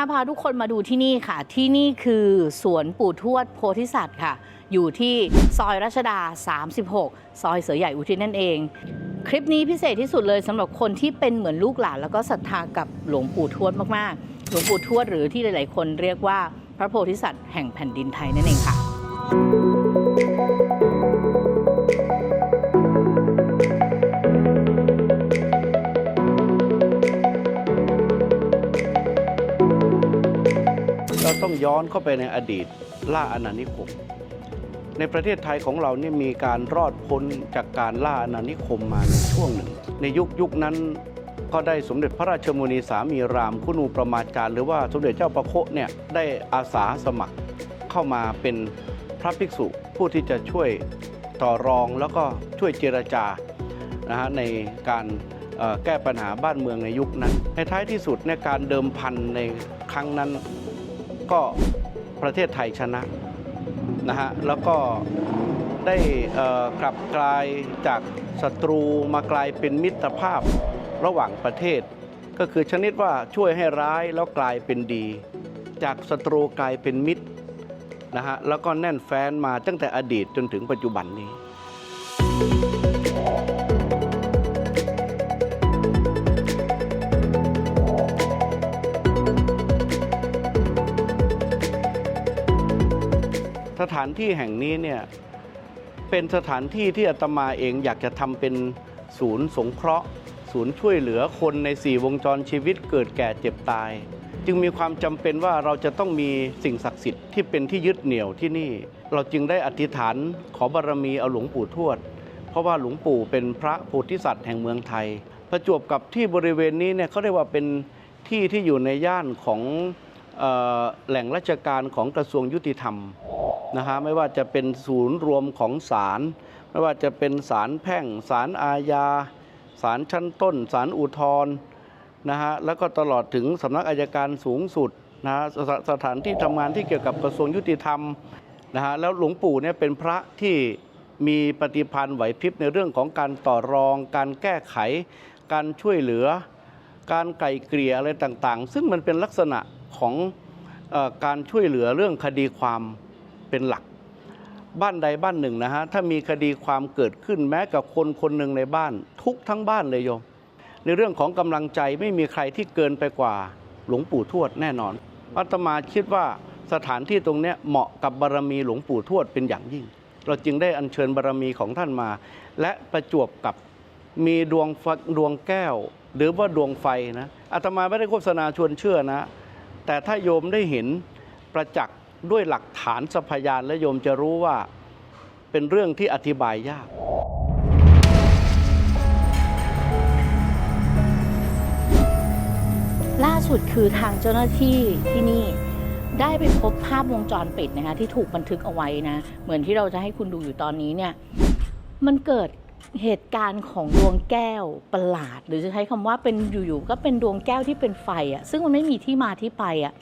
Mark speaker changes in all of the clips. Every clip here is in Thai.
Speaker 1: นะคะพาทุกคนมาดูที่นี่ค่ะ ที่นี่คือสวนปู่ทวดโพธิสัตว์ค่ะ อยู่ที่ซอยรัชดา 36 ซอยเสือใหญ่อุทิศนั่นเอง คลิปนี้พิเศษที่สุดเลยสำหรับคนที่เป็นเหมือนลูกหลาน แล้วก็ศรัทธากับหลวงปู่ทวดมากๆ หลวงปู่ทวดหรือที่หลาย ๆ คนเรียกว่าพระโพธิสัตว์แห่งแผ่นดินไทยนั่นเองค่ะ
Speaker 2: ย้อนเข้าไปในอดีตล่าอาณานิคม ในประเทศไทยของเราเนี่ยมีการรอดพ้นจากการล่าอาณานิคมมาในช่วงหนึ่ง ในยุคยุคนั้นก็ได้สมเด็จพระราชมุนีสามีรามคุณูประมาจารย์หรือว่าสมเด็จเจ้าประโคเนี่ยได้อาสาสมัครเข้ามาเป็นพระภิกษุผู้ที่จะช่วยต่อรองแล้วก็ช่วยเจรจานะฮะในการแก้ปัญหาบ้านเมืองในยุคนั้น ในท้ายที่สุดในยการเดิมพันในครั้งนั้น ก็ประเทศไทยชนะนะฮะแล้วก็ได้กลับกลายจากศัตรูมากลายเป็นมิตรภาพระหว่างประเทศ ก็คือชนิดว่าช่วยให้ร้ายแล้วกลายเป็นดี จากศัตรูกลายเป็นมิตรนะฮะแล้วก็แน่นแฟ้นมาตั้งแต่อดีตจนถึงปัจจุบันนี้ ถานที่แห่งนี้เนี่ยเป็นสถานที่ที่อาตมาเองอยากจะทำเป็นศูนย์สงเคราะห์ ศูนย์ช่วยเหลือคนในสี่วงจรชีวิตเกิดแก่เจ็บตาย จึงมีความจำเป็นว่าเราจะต้องมีสิ่งศักดิ์สิทธิ์ที่เป็นที่ยึดเหนี่ยวที่นี่ เราจึงได้อธิษฐานขอบารมีเอาหลวงปู่ทวด เพราะว่าหลวงปู่เป็นพระโพธิสัตว์แห่งเมืองไทย ประจวบกับที่บริเวณนี้เนี่ยเขาเรียกว่าเป็นที่ที่อยู่ในย่านของออแหล่งราชการของกระทรวงยุติธรรม นะฮะไม่ว่าจะเป็นศูนย์รวมของศาลไม่ว่าจะเป็นศาลแพ่งศาลอาญาศาลชั้นต้นศาลอุทธรณ์นะฮะแล้วก็ตลอดถึงสำนักอายการสูงสุดนะฮะสสถานที่ทำงานที่เกี่ยวกับกระทรวงยุติธรรมนะฮะแล้วหลวงปู่เนี่ยเป็นพระที่มีปฏิพันธ์ไหวพริบในเรื่องของการต่อรอง การแก้ไข การช่วยเหลือ การไกล่เกลี่ยอะไรต่างๆ ซึ่งมันเป็นลักษณะของอการช่วยเหลือเรื่องคดีความ เป็นหลัก บ้านใดบ้านหนึ่งนะฮะถ้ามีคดีความเกิดขึ้นแม้กับคนคนหนึ่งในบ้าน ทุกทั้งบ้านเลยโยม ในเรื่องของกำลังใจไม่มีใครที่เกินไปกว่าหลวงปู่ทวดแน่นอนอาตมาคิดว่าสถานที่ตรงนี้เหมาะกับบารมีหลวงปู่ทวดเป็นอย่างยิ่ง เราจึงได้อัญเชิญบารมีของท่านมา และประจวบกับมีดวงดวงแก้ว หรือว่าดวงไฟนะอาตมาไม่ได้โฆษณาชวนเชื่อนะ แต่ถ้าโยมได้เห็นประจักษ์ ด้วยหลักฐานสัพยานและโยมจะรู้ว่าเป็นเรื่องที่อธิบายยาก
Speaker 1: ล่าสุดคือทางเจ้าหน้าที่ที่นี่ได้ไปพบภาพวงจรปิดนะคะที่ถูกบันทึกเอาไว้นะ เหมือนที่เราจะให้คุณดูอยู่ตอนนี้เนี่ยมันเกิดเหตุการณ์ของดวงแก้วประหลาด หรือจะใช้คำว่าเป็นอยู่ๆก็เป็นดวงแก้วที่เป็นไฟอะ่ะซึ่งมันไม่มีที่มาที่ไปอะ่ะ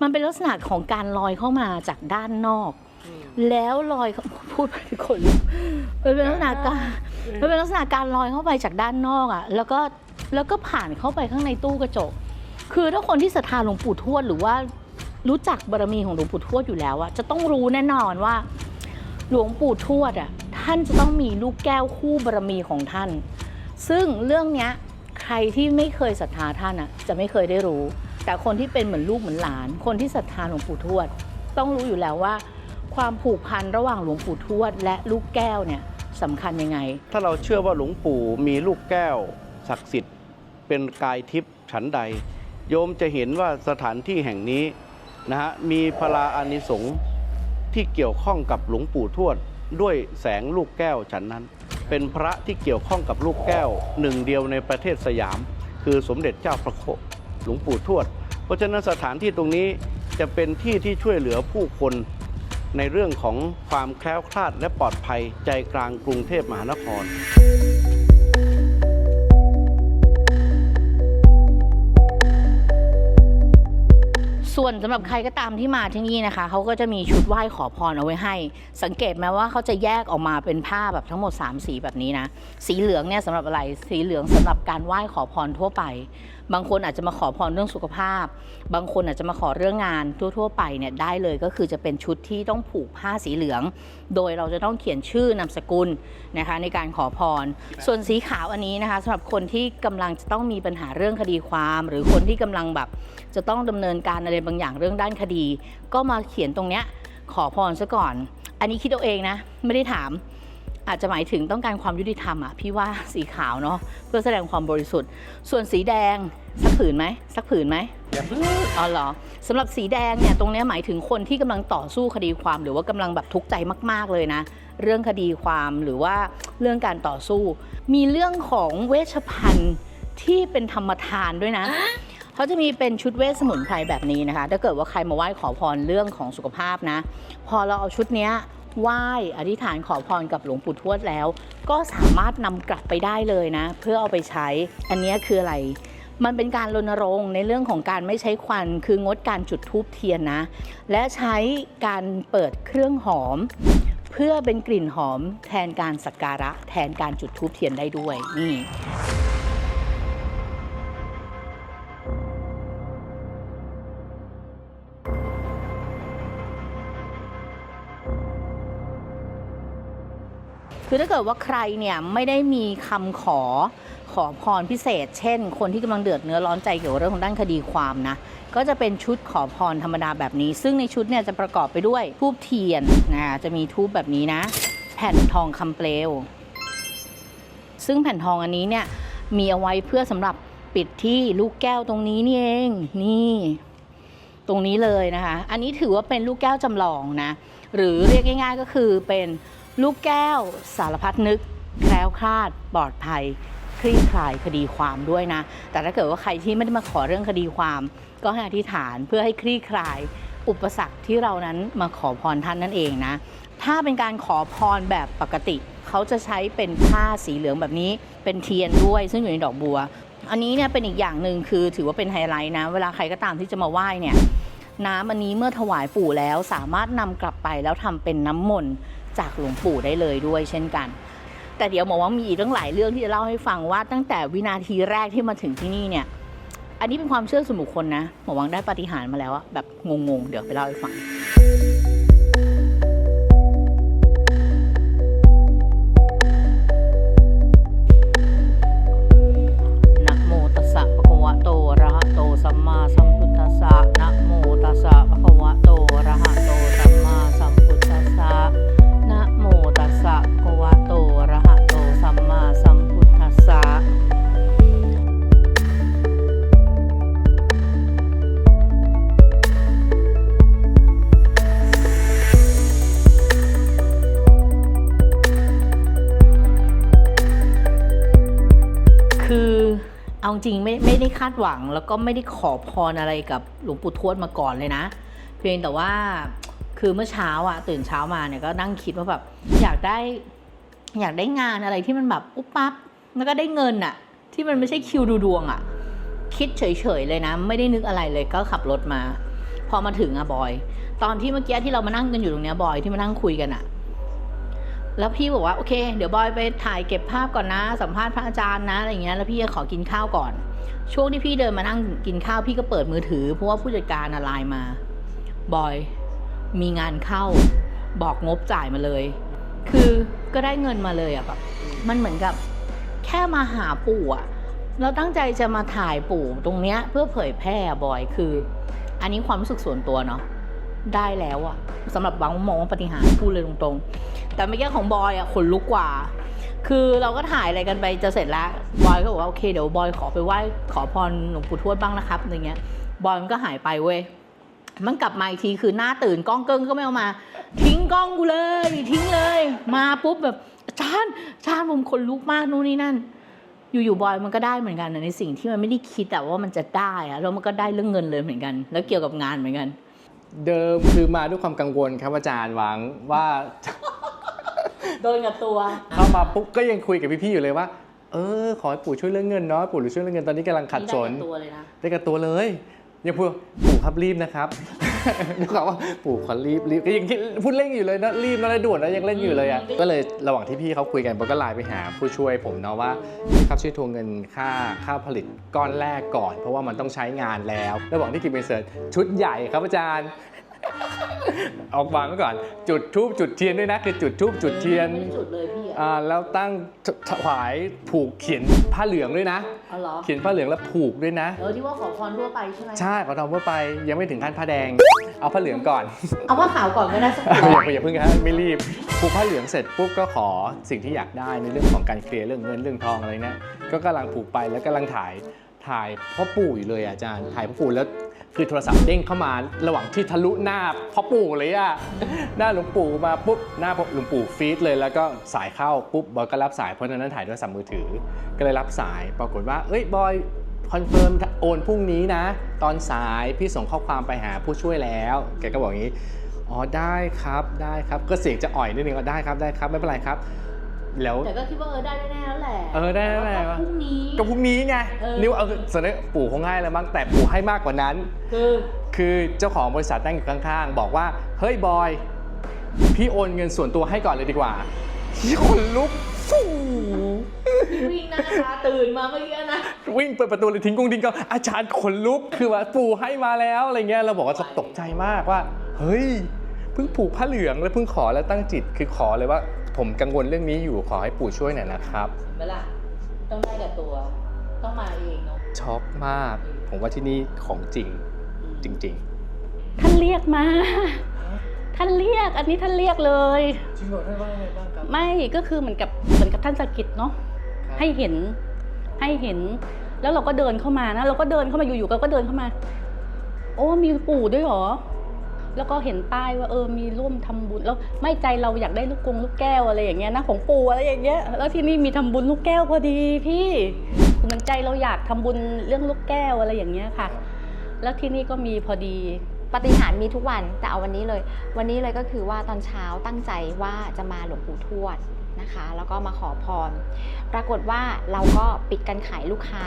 Speaker 1: มันเป็นลักษณะของการลอยเข้ามาจากด้านนอก แล้วลอยเข้าพูดไปทุกคนลุกมันเป็นลักษณะการมันเป็นลักษณะการลอยเข้าไปจากด้านนอกอะ่ะ แล้วก็แล้วก็ผ่านเข้าไปข้างในตู้กระจก คือถ้าคนที่ศรัทธาหลวงปู่ทวดหรือว่ารู้จักบารมีของหลวงปู่ทวดอยู่แล้วอะจะต้องรู้แน่นอนว่า หลวงปู่ทวดอะท่านจะต้องมีลูกแก้วคู่บารมีของท่าน ซึ่งเรื่องเนี้ยใครที่ไม่เคยศรัทธาท่านอะจะไม่เคยได้รู้ แต่คนที่เป็นเหมือนลูกเหมือนหลาน คนที่ศรัทธาหลวงปู่ทวด ต้องรู้อยู่แล้วว่า ความผูกพันระหว่างหลวงปู่ทวด และลูกแก้วเนี่ยสำคัญยังไง
Speaker 2: ถ้าเราเชื่อว่าหลวงปู่มีลูกแก้ว ศักดิ์สิทธิ์ เป็นกายทิพย์ฉันใด โยมจะเห็นว่าสถานที่แห่งนี้นะฮะมีพลาอานิสงส์ที่เกี่ยวข้องกับหลวงปู่ทวด ด้วยแสงลูกแก้วฉันนั้น เป็นพระที่เกี่ยวข้องกับลูกแก้วหนึ่งเดียวในประเทศสยาม คือสมเด็จเจ้าพระโค หลวงปู่ทวด เพราะฉะนั้นสถานที่ตรงนี้จะเป็นที่ที่ช่วยเหลือผู้คนในเรื่องของความแคล้วคลาดและปลอดภัยใจกลางกรุงเทพมหานคร
Speaker 1: ส่วนสำหรับใครก็ตามที่มาที่นี่นะคะ เขาก็จะมีชุดไหว้ขอพรเอาไว้ให้ สังเกตไหมว่าเขาจะแยกออกมาเป็นผ้าแบบทั้งหมด 3 สีแบบนี้นะ สีเหลืองเนี่ยสำหรับอะไร สีเหลืองสำหรับการไหว้ขอพรทั่วไป บางคนอาจจะมาขอพรเรื่องสุขภาพ บางคนอาจจะมาขอเรื่องงานทั่ว ๆ ไปเนี่ยได้เลยก็คือจะเป็นชุดที่ต้องผูกผ้าสีเหลือง โดยเราจะต้องเขียนชื่อนามสกุลนะคะในการขอพร ส่วนสีขาวอันนี้นะคะสำหรับคนที่กำลังจะต้องมีปัญหาเรื่องคดีความ หรือคนที่กำลังแบบจะต้องดำเนินการอะไรบางอย่างเรื่องด้านคดี ก็มาเขียนตรงเนี้ยขอพรซะก่อน อันนี้คิดเอาเองนะไม่ได้ถาม อาจจะหมายถึงต้องการความยุติธรรมอะพี่ว่าสีขาวเนาะเพื่อแสดงความบริสุทธิ์ ส่วนสีแดงสักผืนไหมสักผืนไหม
Speaker 2: อย่าเพิ่ง
Speaker 1: อ๋อเหรอสำหรับสีแดงเนี่ยตรงนี้หมายถึงคนที่กำลังต่อสู้คดีความหรือว่ากำลังแบบทุกข์ใจมาก ๆเลยนะ เรื่องคดีความหรือว่าเรื่องการต่อสู้ มีเรื่องของเวชภัณฑ์ที่เป็นธรรมทานด้วยนะเขาจะมีเป็นชุดเวทสมุนไพรแบบนี้นะคะ ถ้าเกิดว่าใครมาไหว้ขอพรเรื่องของสุขภาพนะ พอเราเอาชุดเนี้ย ไหว้อธิษฐานขอพรกับหลวงปู่ทวดแล้ว ก็สามารถนำกลับไปได้เลยนะ เพื่อเอาไปใช้ อันนี้คืออะไร มันเป็นการรณรงค์ในเรื่องของการไม่ใช้ควัน คืองดการจุดธูปเทียนนะ และใช้การเปิดเครื่องหอม เพื่อเป็นกลิ่นหอมแทนการสักการะ แทนการจุดธูปเทียนได้ด้วยนี่ คือถ้าเกิดว่าใครเนี่ยไม่ได้มีคำขอขอพรพิเศษ เช่น คนที่กำลังเดือดเนื้อร้อนใจเกี่ยวกับเรื่องของด้านคดีความนะก็จะเป็นชุดขอพรธรรมดาแบบนี้ ซึ่งในชุดเนี่ยจะประกอบไปด้วยทูบเทียนนะจะมีทูบแบบนี้นะ แผ่นทองคำเปลว ซึ่งแผ่นทองอันนี้เนี่ยมีเอาไว้เพื่อสำหรับปิดที่ลูกแก้วตรงนี้นี่เองนี่ตรงนี้เลยนะคะ อันนี้ถือว่าเป็นลูกแก้วจำลองนะ หรือเรียกง่ายๆก็คือเป็น ลูกแก้ว สารพัดนึก แคล้วคลาดปลอดภัย คลี่คลายคดีความด้วยนะ แต่ถ้าเกิดว่าใครที่ไม่ได้มาขอเรื่องคดีความ ก็ให้อธิษฐานเพื่อให้คลี่คลาย อุปสรรคที่เรานั้นมาขอพรท่านนั่นเองนะ ถ้าเป็นการขอพรแบบปกติ เขาจะใช้เป็นผ้าสีเหลืองแบบนี้ เป็นเทียนด้วย ซึ่งอยู่ในดอกบัว อันนี้เนี่ยเป็นอีกอย่างหนึ่งคือถือว่าเป็นไฮไลท์นะ เวลาใครก็ตามที่จะมาไหว้เนี่ยน้ำอันนี้เมื่อถวายปู่แล้วสามารถนำกลับไปแล้วทำเป็นน้ำมนต์ จากหลวงปู่ได้เลยด้วยเช่นกัน แต่เดี๋ยวหมอว่ามีอีกตั้งหลายเรื่องที่จะเล่าให้ฟังว่าตั้งแต่วินาทีแรกที่มาถึงที่นี่เนี่ย อันนี้เป็นความเชื่อส่วนบุคคลนะหมอวังได้ปฏิหารมาแล้วอะแบบงงๆ เดี๋ยวไปเล่าให้ฟัง เอาจริงไม่ไม่ได้คาดหวัง แล้วก็ไม่ได้ขอพรอะไรกับหลวงปู่ทวดมาก่อนเลยนะ เพียงแต่ว่าคือเมื่อเช้าอะตื่นเช้ามาเนี่ยก็นั่งคิดว่าแบบอยากได้อยากได้งานอะไรที่มันแบบปุ๊บปั๊บแล้วก็ได้เงินอะที่มันไม่ใช่คิวดูดวงอะคิดเฉยๆเลยนะ ไม่ได้นึกอะไรเลยก็ขับรถมา พอมาถึงอะบอย ตอนที่เมื่อกี้ที่เรามานั่งกันอยู่ตรงเนี้ยบอยที่มานั่งคุยกันอะ แล้วพี่บอกว่าโอเค เดี๋ยวบอยไปถ่ายเก็บภาพก่อนนะ สัมภาษณ์พระอาจารย์นะอะไรอย่างเงี้ยแล้วพี่จะขอกินข้าวก่อน ช่วงที่พี่เดินมานั่งกินข้าวพี่ก็เปิดมือถือ เพราะว่าผู้จัดการอะไลน์มาบอยมีงานเข้า บอกงบจ่ายมาเลย คือก็ได้เงินมาเลยอะแบบมันเหมือนกับแค่มาหาปู่อะเราตั้งใจจะมาถ่ายปู่ตรงเนี้ยเพื่อเผยแพร่บอยคือ อันนี้ความรู้สึกส่วนตัวเนาะได้แล้วอะสำหรับบางมองว่าปฏิหารพูดเลยตรงๆ แต่เมื่อกี้ของบอยอะขนลุกกว่า คือเราก็ถ่ายอะไรกันไปจะเสร็จแล้วบอยก็บอกว่าโอเคเดี๋ยวบอยขอไปไหว้ขอพรหลวงปู่ทวดบ้างนะครับอะไรเงี้ยบอยมันก็หายไปเว้ยมันกลับมาอีกทีคือหน้าตื่นกล้องเกิ้งก็ไม่เอามา ทิ้งกล้องกูเลยทิ้งเลย มาปุ๊บแบบอาจารย์อาจารย์ผมขนลุกมากนู่นนี่นั่น อยู่ๆบอยมันก็ได้เหมือนกันในสิ่งที่มันไม่ได้คิดแต่ว่ามันจะได้อะแล้วมันก็ได้เรื่องเงินเลยเหมือนกัน แล้วเกี่ยวกับงานเหมือนกัน
Speaker 3: เดิมคือมาด้วยความกังวลครับอาจารย์หวังว่า
Speaker 1: โดนกับตัว
Speaker 3: เข้ามาปุ๊บก็ยังคุยกับพี่ๆอยู่เลยว่า เออ ขอให้ปู่ช่วยเรื่องเงินเนาะปู่หรือช่วยเรื่องเงินตอนนี้กำลังขัดสน
Speaker 1: ได้กับตัวเลยนะ
Speaker 3: ได้กับตัวเลยยังพูดปู่ครับรีบนะครับด้วยความว่าปู่ขอรีบรีบก็ยังคิดพูดเล่นอยู่เลยนะรีบนะแล้วด่วนนะยังเล่นอยู่เลยอะก็เลยระหว่างที่พี่เขาคุยกันผมก็ไลน์ไปหา ผู้ช่วยผมเนาะว่าพี่ครับช่วยทวงเงินค่าค่าผลิตก้อนแรกก่อน เพราะว่ามันต้องใช้งานแล้ว ระหว่างที่กินไปเสิร์ชชุดใหญ่ครับอาจารย์ ออกวางไว้ก่อน จุดทูบจุดเทียนด้วยนะ คือจุดทูบจุดเทียน
Speaker 1: ไม่ได้จุดเลยพี่อะ
Speaker 3: อ่าแล้วตั้งถวายผูกเขียนผ้าเหลืองด้วยนะ
Speaker 1: เอาเหรอ
Speaker 3: เขียนผ้าเหลืองแล้วผูกด้วยนะ
Speaker 1: เออที่ว่าขอพรทั่วไปใช่ไหม
Speaker 3: ใช่ขอทำเพื่อไปยังไม่ถึงขั้นผ้าแดง เอาผ้าเหลืองก่อน
Speaker 1: เอาผ้าขาวก่อนก็ได้สัก
Speaker 3: อย่า
Speaker 1: ตัว
Speaker 3: อย่าเพิ่งฮะไม่รีบผูกผ้าเหลืองเสร็จปุ๊บก็ขอสิ่งที่อยากได้ในเรื่องของการเคลียร์เรื่องเงินเรื่องทองอะไรเนี่ยก็กำลังผูกไปแล้วกำลังถ่าย ถ่ายพ่อปู่อยู่เลยอะอาจารย์ ถ่ายพ่อปู่แล้วคือโทรศัพท์เด้งเข้ามาระหว่างที่ทะลุหน้าพ่อปู่เลยอะหน้าหลวงปู่มาปุ๊บหน้าหลวงปู่ฟีดเลยแล้วก็สายเข้าปุ๊บบอยก็รับสายเพราะนั้นถ่ายด้วยสามมือถือ ก็เลยรับสายปรากฏว่า เอ้ยบอยคอนเฟิร์มโอนพรุ่งนี้นะ ตอนสายพี่ส่งข้อความไปหาผู้ช่วยแล้ว แกก็บอกอย่างนี้อ๋อได้ครับได้ครับก็เสียงจะอ่อยนิดนึงก็ได้ครับได้ครับไม่เป็นไรครับ แล้ว
Speaker 1: แต่ก็คิดว่าเออได้แน่ๆแล้วแหละ
Speaker 3: เออได้แน่ๆ
Speaker 1: ต่ว่าพรุ่งนี้
Speaker 3: ก็พรุ่งนี้ไง
Speaker 1: เออ
Speaker 3: นิ้วเอาสนปู่คงให้แล้วมั้งแต่ปู่ให้มากกว่านั้น
Speaker 1: คือ
Speaker 3: คือเจ้าของบริษัทนั่งอยู่ข้างๆ บอกว่า เฮ้ยบอย พี่โอนเงินส่วนตัวให้ก่อนเลยดีกว่าที่คนลุกฟู
Speaker 1: พี่วิ่งนะนะคะตื่นมาเมื่อกี้นะ
Speaker 3: วิ่งเปิดประตูเลยทิ้งกุ้งดิ้งก็อาจารย์ขนลุกคือว่าปู่ให้มาแล้วอะไรเงี้ยเราบอกว่าตกใจมากว่า เฮ้ยเพิ่งผูกผ้าเหลืองแล้วเพิ่งขอแล้วตั้งจิตคือขอเลยว่า ผมกังวลเรื่องนี้อยู่ขอให้ปู่ช่วยหน่อยนะครับ
Speaker 1: เห็นไหมล่ะต้องได้กับตัว ต้องมาเองเนาะ
Speaker 3: ช็อกมาก ผมว่าที่นี่ของจริงจริง
Speaker 4: ท่านเรียกมา ท่านเรียก อันนี้ท่านเรียกเลย
Speaker 3: ๆจริงเหรอท่านว่าไงบ้างครับ
Speaker 4: ไม่ก็คือเหมือนกับเหมือนกับท่านสะกิดเนาะให้เห็นให้เห็น แล้วเราก็เดินเข้ามานะเราก็เดินเข้ามาอยู่ๆเราก็เดินเข้ามา โอ้มีปู่ด้วยเหรอ แล้วก็เห็นป้ายว่าเออมีร่วมทำบุญแล้วไม่ใจเราอยากได้ลูกกงลูกแก้วอะไรอย่างเงี้ยนะของปู่อะไรอย่างเงี้ยแล้วที่นี่มีทำบุญลูกแก้วพอดีพี่เหมือนใจเราอยากทำบุญเรื่องลูกแก้วอะไรอย่างเงี้ยค่ะ แล้วที่นี่ก็มีพอดี
Speaker 5: ปฏิหารมีทุกวันแต่เอาวันนี้เลย วันนี้เลยก็คือว่าตอนเช้าตั้งใจว่าจะมาหลวงปู่ทวดนะคะ แล้วก็มาขอพร ปรากฏว่าเราก็ปิดการขายลูกค้า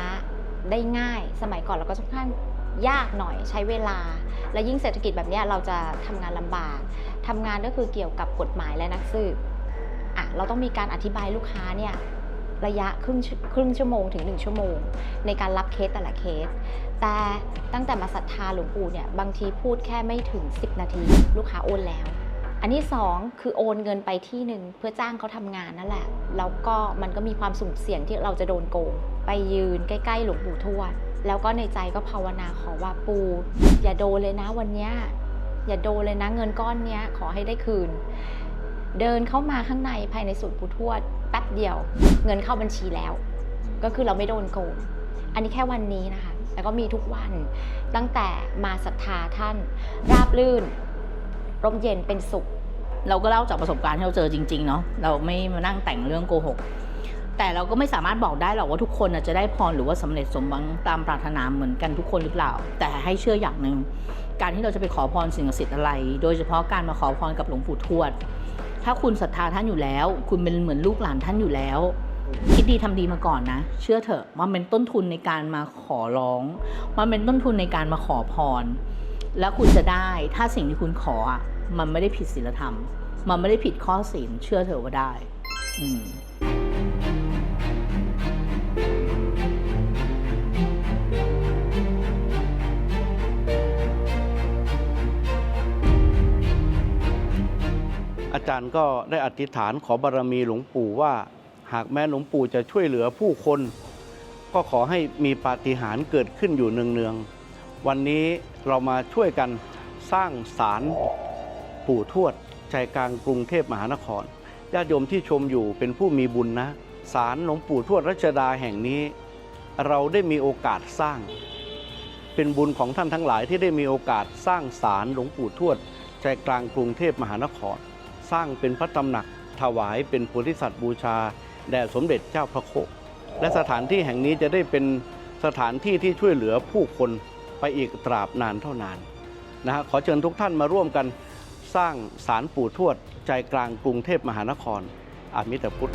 Speaker 5: ได้ง่าย สมัยก่อนเราก็ค่อนข้าง ยากหน่อยใช้เวลา และยิ่งเศรษฐกิจแบบนี้เราจะทำงานลำบากทำงานก็คือเกี่ยวกับกฎหมายและนักสืบอะเราต้องมีการอธิบายลูกค้าเนี่ยระยะครึ่งครึ่งชั่วโมงถึง 1 ชั่วโมง ในการรับเคสแต่ละเคส แต่ตั้งแต่มาศรัทธาหลวงปู่เนี่ยบางทีพูดแค่ไม่ถึง 10 นาที ลูกค้าโอนแล้ว อันที่สองคือโอนเงินไปที่หนึ่งเพื่อจ้างเขาทำงานนั่นแหละ แล้วก็มันก็มีความสุ่มเสี่ยงที่เราจะโดนโกง ไปยืนใกล้ ๆ หลวงปู่ทวด แล้วก็ในใจก็ภาวนาขอว่าปู อย่าโดนเลยนะวันนี้อย่าโดนเลยนะเงินก้อนเนี้ยขอให้ได้คืน เดินเข้ามาข้างในภายในศูนย์ปูทวดแป๊บเดียว เงินเข้าบัญชีแล้ว ก็คือเราไม่โดนโกงอันนี้แค่วันนี้นะคะ แล้วก็มีทุกวันตั้งแต่มาศรัทธาท่าน ราบลื่น ร่มเย็นเป็นสุข
Speaker 1: เราก็เล่าจากประสบการณ์ที่เราเจอจริง ๆ เนาะเราไม่มานั่งแต่งเรื่องโกหก แต่เราก็ไม่สามารถบอกได้หรอกว่าทุกคนจะได้พรหรือว่าสำเร็จสมหวังตามปรารถนาเหมือนกันทุกคนหรือเปล่า แต่ให้เชื่ออย่างหนึ่งการที่เราจะไปขอพรสิ่งศักดิ์สิทธิ์อะไร โดยเฉพาะการมาขอพรกับหลวงปู่ทวด ถ้าคุณศรัทธาท่านอยู่แล้ว คุณเป็นเหมือนลูกหลานท่านอยู่แล้ว คิดดีทำดีมาก่อนนะ เชื่อเถอะว่าเป็นต้นทุนในการมาขอร้องมันเป็นต้นทุนในการมาขอพร แล้วคุณจะได้ถ้าสิ่งที่คุณขอมันไม่ได้ผิดศีลธรรม มันไม่ได้ผิดข้อศีลเชื่อเถอะว่าได้ อืม
Speaker 2: จารย์ก็ได้อธิษฐานขอบารมีหลวงปู่ว่า หากแม้หลวงปู่จะช่วยเหลือผู้คน ก็ขอให้มีปาฏิหาริย์เกิดขึ้นอยู่เนืองๆวันนี้เรามาช่วยกันสร้างศาลปู่ทวดใจกลางกรุงเทพมหานครญาติโยมที่ชมอยู่เป็นผู้มีบุญนะศาลหลวงปู่ทวดรัชดาแห่งนี้ เราได้มีโอกาสสร้าง เป็นบุญของท่านทั้งหลายที่ได้มีโอกาสสร้างศาลหลวงปู่ทวดใจกลางกรุงเทพมหานคร สร้างเป็นพระตำหนักถวายเป็นโพธิสัตว์บูชา แด่สมเด็จเจ้าพระโค และสถานที่แห่งนี้จะได้เป็นสถานที่ที่ช่วยเหลือผู้คนไปอีกตราบนานเท่านานนะฮะขอเชิญทุกท่านมาร่วมกันสร้างศาลปู่ทวดใจกลางกรุงเทพมหานคร อามิตรพุทธ